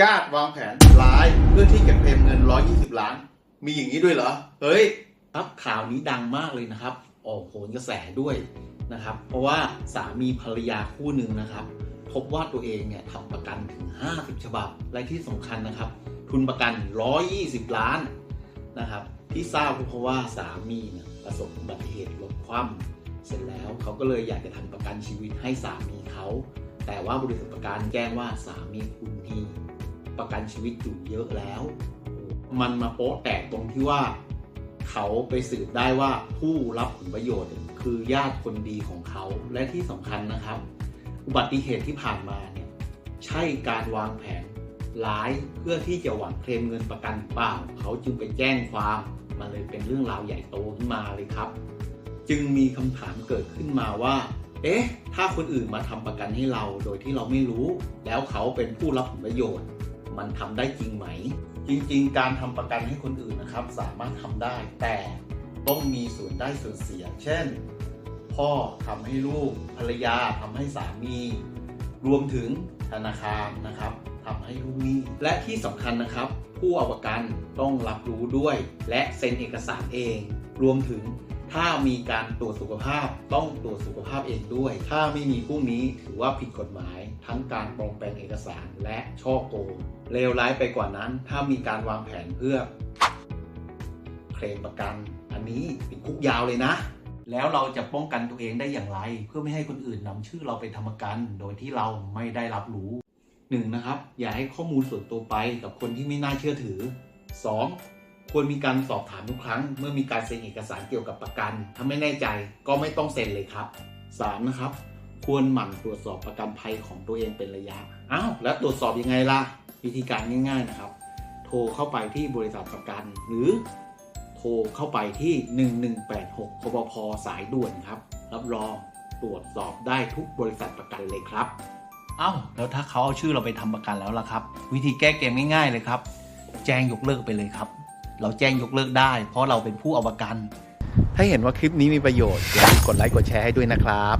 ญาติวางแผนร้ายเพื่อที่จะเคลมเงิน 120 ล้าน มีอย่างนี้ด้วยเหรอ เฮ้ย ครับข่าวนี้ดังมากเลยนะครับ ออกโหนกระแสด้วยนะครับ เพราะว่าสามีภรรยาคู่หนึ่งนะครับ พบว่าตัวเองเนี่ยทำประกันถึง 50 ฉบับ และที่สำคัญนะครับ ทุนประกัน 120 ล้านนะครับ ที่ทราบก็เพราะว่าสามีเนี่ยประสบอุบัติเหตุรถคว่ำเสร็จแล้วเขาก็เลยอยากจะทำประกันชีวิตให้สามีเขาแต่ว่าบริษัทประกันแจ้งว่าสามีคุณมี ประกันชีวิตอยู่เยอะแล้ว มันมาโป๊ะแตกตรงที่ว่า เขาไปสืบได้ว่าผู้รับผลประโยชน์คือญาติคนดีของเขาและที่สำคัญนะครับ อุบัติเหตุที่ผ่านมาเนี่ยใช่การวางแผนร้ายเพื่อที่จะหวังเคลมเงินประกันเปล่า เขาจึงไปแจ้งความมันเลยเป็นเรื่องราวใหญ่โตขึ้นมาเลยครับ จึงมีคำถามเกิดขึ้นมาว่า เอ๊ะ ถ้าคนอื่นมาทำประกันให้เราโดยที่เราไม่รู้ แล้วเขาเป็นผู้รับผลประโยชน์ มันทำได้จริงไหม จริง ๆ การทำประกันให้คนอื่นนะครับ สามารถทำได้ แต่ต้องมีส่วนได้ส่วนเสีย เช่น พ่อทำให้ลูกภรรยาทำให้สามี รวมถึงธนาคารนะครับทำให้ลูกหนี้และที่สำคัญนะครับ ผู้เอาประกันต้องรับรู้ด้วย และเซ็นเอกสารเอง รวมถึง ถ้ามีการตรวจสุขภาพต้องตรวจสุขภาพเองด้วย ถ้าไม่มีพวกนี้ถือว่าผิดกฎหมาย ทั้งการปลอมแปลงเอกสารและช่อโกงเลวร้ายไปกว่านั้น ถ้ามีการวางแผนเพื่อ เคลมประกัน อันนี้ติดคุกยาวเลยนะ แล้วเราจะป้องกันตัวเองได้อย่างไร เพื่อไม่ให้คนอื่นนำชื่อเราไปทำประกัน โดยที่เราไม่ได้รับรู้หนึ่งนะครับ อย่าให้ข้อมูลส่วนตัวไปกับคนที่ไม่น่าเชื่อถือ 2. ควรมีการสอบถามทุกครั้ง เมื่อมีการเซ็นเอกสารเกี่ยวกับประกัน ถ้าไม่แน่ใจก็ไม่ต้องเซ็นเลยครับ 3. นะครับ ควรหมั่นตรวจสอบประกันภัยของตัวเองเป็นระยะ อ้าวแล้วตรวจสอบยังไงล่ะ วิธีการง่าย ๆนะครับ โทรเข้าไปที่บริษัทประกัน หรือโทรเข้าไปที่ 1186คปพสายด่วนครับ รับรองตรวจสอบได้ทุกบริษัทประกันเลยครับเอ้าแล้วถ้าเขาเอาชื่อเราไปทำประกันแล้วล่ะครับ วิธีแก้เกมง่ายๆเลยครับ แจ้งยกเลิกไปเลยครับ เราแจ้งยกเลิกได้ เพราะเราเป็นผู้เอาประกัน ถ้าเห็นว่าคลิปนี้มีประโยชน์อย่าลืมกดไลค์กดแชร์ให้ด้วยนะครับ